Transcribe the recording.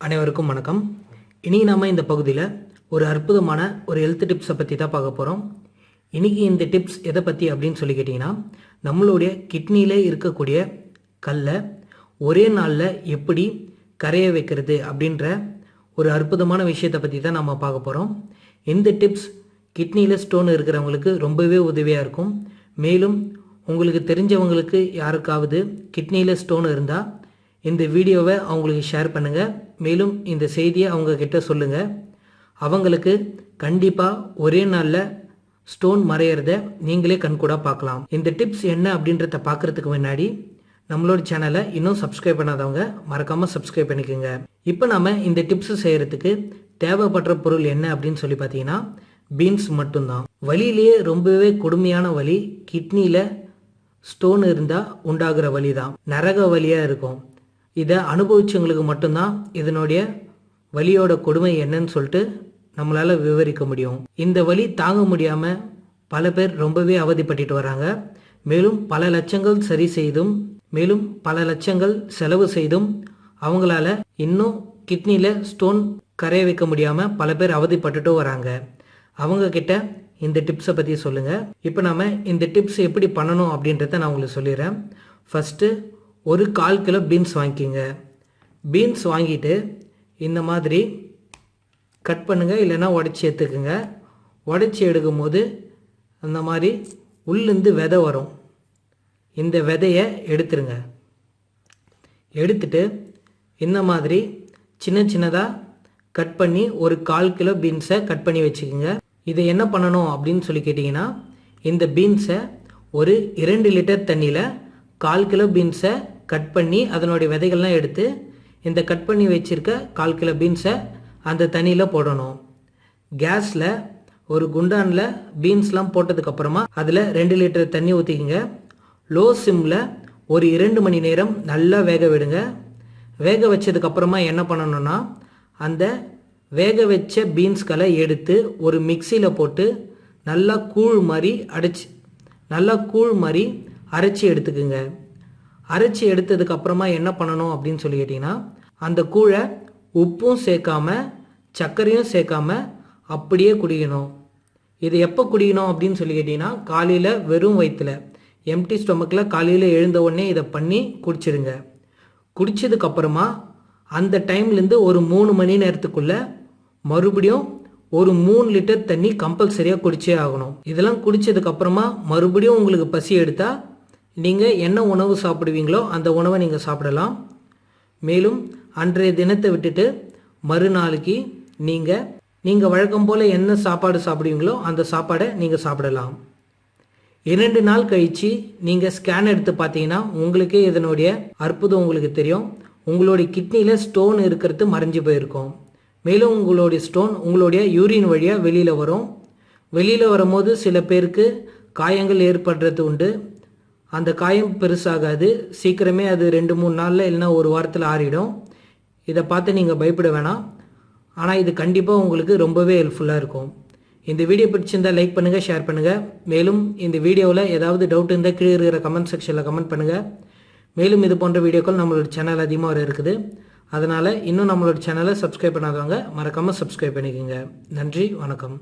அனைவருக்கும் வணக்கம். இனி நாம் இந்த பகுதியில் ஒரு அற்புதமான ஒரு ஹெல்த் டிப்ஸை பற்றி தான் பார்க்க போகிறோம் இன்றைக்கி இந்த டிப்ஸ் எதை பற்றி அப்படின்னு சொல்லி கேட்டிங்கன்னா நம்மளுடைய கிட்னியில் இருக்கக்கூடிய கல்லை ஒரே நாளில் எப்படி கரைய வைக்கிறது அப்படின்ற ஒரு அற்புதமான விஷயத்தை பற்றி தான் நம்ம பார்க்க போகிறோம் இந்த டிப்ஸ் கிட்னியில் ஸ்டோன் இருக்கிறவங்களுக்கு ரொம்பவே உதவியாக இருக்கும். மேலும் உங்களுக்கு தெரிஞ்சவங்களுக்கு யாருக்காவது கிட்னியில் ஸ்டோன் இருந்தால் இந்த வீடியோவை அவங்களுக்கு ஷேர் பண்ணுங்கள் மேலும் இந்த செய்தியை அவங்க கிட்ட சொல்லுங்கள் அவங்களுக்கு கண்டிப்பாக ஒரே நாளில் ஸ்டோன் மறையிறத நீங்களே கண்கூடாக பார்க்கலாம். இந்த டிப்ஸ் என்ன அப்படின்றத பார்க்குறதுக்கு முன்னாடி நம்மளோட சேனலை இன்னும் சப்ஸ்கிரைப் பண்ணாதவங்க மறக்காமல் சப்ஸ்கிரைப் பண்ணிக்கோங்க. இப்போ நம்ம இந்த டிப்ஸ் செய்கிறதுக்கு தேவைப்படுற பொருள் என்ன அப்படின்னு சொல்லி பார்த்தீங்கன்னா பீன்ஸ் மட்டும்தான். வலியிலேயே ரொம்பவே கொடுமையான வலி கிட்னியில் ஸ்டோன் இருந்தால் உண்டாகிற வலி தான் நரக வலியாக இருக்கும். இதை அனுபவிச்சவங்களுக்கு மட்டும்தான் இதனுடைய வலியோட கொடுமை என்னன்னு சொல்லிட்டு நம்மளால் விவரிக்க முடியும். இந்த வலி தாங்க முடியாமல் பல பேர் ரொம்பவே அவதிப்பட்டுட்டு வராங்க. மேலும் பல லட்சங்கள் சரி செய்தும் மேலும் பல லட்சங்கள் செலவு செய்தும் அவங்களால இன்னும் கிட்னியில் ஸ்டோன் கரைய வைக்க முடியாமல் பல பேர் அவதிப்பட்டுட்டும் வராங்க. அவங்க கிட்ட இந்த டிப்ஸை பற்றி சொல்லுங்கள் இப்போ நாம் இந்த டிப்ஸ் எப்படி பண்ணணும் அப்படின்றத நான் உங்களுக்கு சொல்லிடுறேன். ஃபஸ்ட்டு ஒரு கால் கிலோ பீன்ஸ் வாங்கிக்கிங்க. பீன்ஸ் வாங்கிட்டு இந்த மாதிரி கட் பண்ணுங்கள் இல்லைன்னா உடச்சி எடுத்துக்குங்க. உடச்சி எடுக்கும்போது அந்த மாதிரி உள்ளேருந்து விதை வரும். இந்த விதையை எடுத்துருங்க. எடுத்துட்டு இந்த மாதிரி சின்ன சின்னதாக கட் பண்ணி ஒரு கால் கிலோ பீன்ஸை கட் பண்ணி வச்சுக்கோங்க. இதை என்ன பண்ணணும் அப்படின்னு சொல்லி கேட்டிங்கன்னா இந்த பீன்ஸை ஒரு இரண்டு லிட்டர் தண்ணியில் கால் கிலோ பீன்ஸை கட் பண்ணி அதனுடைய விதைகள்லாம் எடுத்து இந்த கட் பண்ணி வச்சுருக்க கால் கிலோ பீன்ஸை அந்த தண்ணியில் போடணும். கேஸில் ஒரு குண்டானில் பீன்ஸ்லாம் போட்டதுக்கப்புறமா அதில் ரெண்டு லிட்டர் தண்ணி ஊற்றிக்கிங்க லோ சிம்மில் ஒரு இரண்டு மணி நேரம் நல்லா வேக விடுங்க. வேக வச்சதுக்கப்புறமா என்ன பண்ணணும்னா அந்த வேக வச்ச பீன்ஸ்களை எடுத்து ஒரு மிக்சியில் போட்டு நல்லா கூழ் மாதிரி அடைச்சி நல்லா கூழ் மாதிரி அரைச்சி எடுத்துக்குங்க. அரைச்சி எடுத்ததுக்கு அப்புறமா என்ன பண்ணணும் அப்படின்னு சொல்லி கேட்டிங்கன்னா அந்த கூழை உப்பும் சேர்க்காம சர்க்கரையும் சேர்க்காம அப்படியே குடிக்கணும். இது எப்போ குடிக்கணும் அப்படின்னு சொல்லி கேட்டிங்கன்னா காலையில் வெறும் வயிற்றில் எம்டி ஸ்டொமக்கில் காலையில் எழுந்த உடனே இதை பண்ணி குடிச்சிருங்க குடித்ததுக்கப்புறமா அந்த டைம்லேருந்து ஒரு மூணு மணி நேரத்துக்குள்ளே மறுபடியும் ஒரு மூணு லிட்டர் தண்ணி கம்பல்சரியாக குடிச்சே ஆகணும். இதெல்லாம் குடித்ததுக்கப்புறமா மறுபடியும் உங்களுக்கு பசி எடுத்தால் நீங்கள் என்ன உணவு சாப்பிடுவீங்களோ அந்த உணவை நீங்கள் சாப்பிடலாம். மேலும் அன்றைய தினத்தை விட்டுட்டு மறுநாளைக்கு நீங்கள் நீங்கள் வழக்கம் போல் என்ன சாப்பாடு சாப்பிடுவீங்களோ அந்த சாப்பாடை நீங்கள் சாப்பிடலாம். இரண்டு நாள் கழித்து நீங்கள் ஸ்கேன் எடுத்து பார்த்தீங்கன்னா உங்களுக்கே இதனுடைய அற்புதம் உங்களுக்கு தெரியும். உங்களுடைய கிட்னியில் ஸ்டோன் இருக்கிறது மறைஞ்சு போயிருக்கும். மேலும் உங்களுடைய ஸ்டோன் உங்களுடைய யூரின் வழியாக வெளியில் வரும். வெளியில் வரும்போது சில பேருக்கு காயங்கள் ஏற்படுறது உண்டு. அந்த காயம் பெருசாகாது. சீக்கிரமே அது ரெண்டு மூணு நாளில் இல்லைன்னா ஒரு வாரத்தில் ஆறிடும். இதை பார்த்து நீங்கள் பயப்பட வேணாம். ஆனால் இது கண்டிப்பாக உங்களுக்கு ரொம்பவே ஹெல்ப்ஃபுல்லாக இருக்கும். இந்த வீடியோ பிடிச்சிருந்தால் லைக் பண்ணுங்கள் ஷேர் பண்ணுங்கள் மேலும் இந்த வீடியோவில் ஏதாவது டவுட் இருந்தால் கீழே இருக்கிற கமெண்ட் செக்ஷனில் கமெண்ட் பண்ணுங்கள் மேலும் இது போன்ற வீடியோக்கள் நம்மளோட சேனல் அதிகமாக வர இருக்குது. அதனால் இன்னும் நம்மளோட சேனலை சப்ஸ்கிரைப் பண்ணாதவங்க மறக்காமல் சப்ஸ்கிரைப் பண்ணிக்கோங்க. நன்றி வணக்கம்.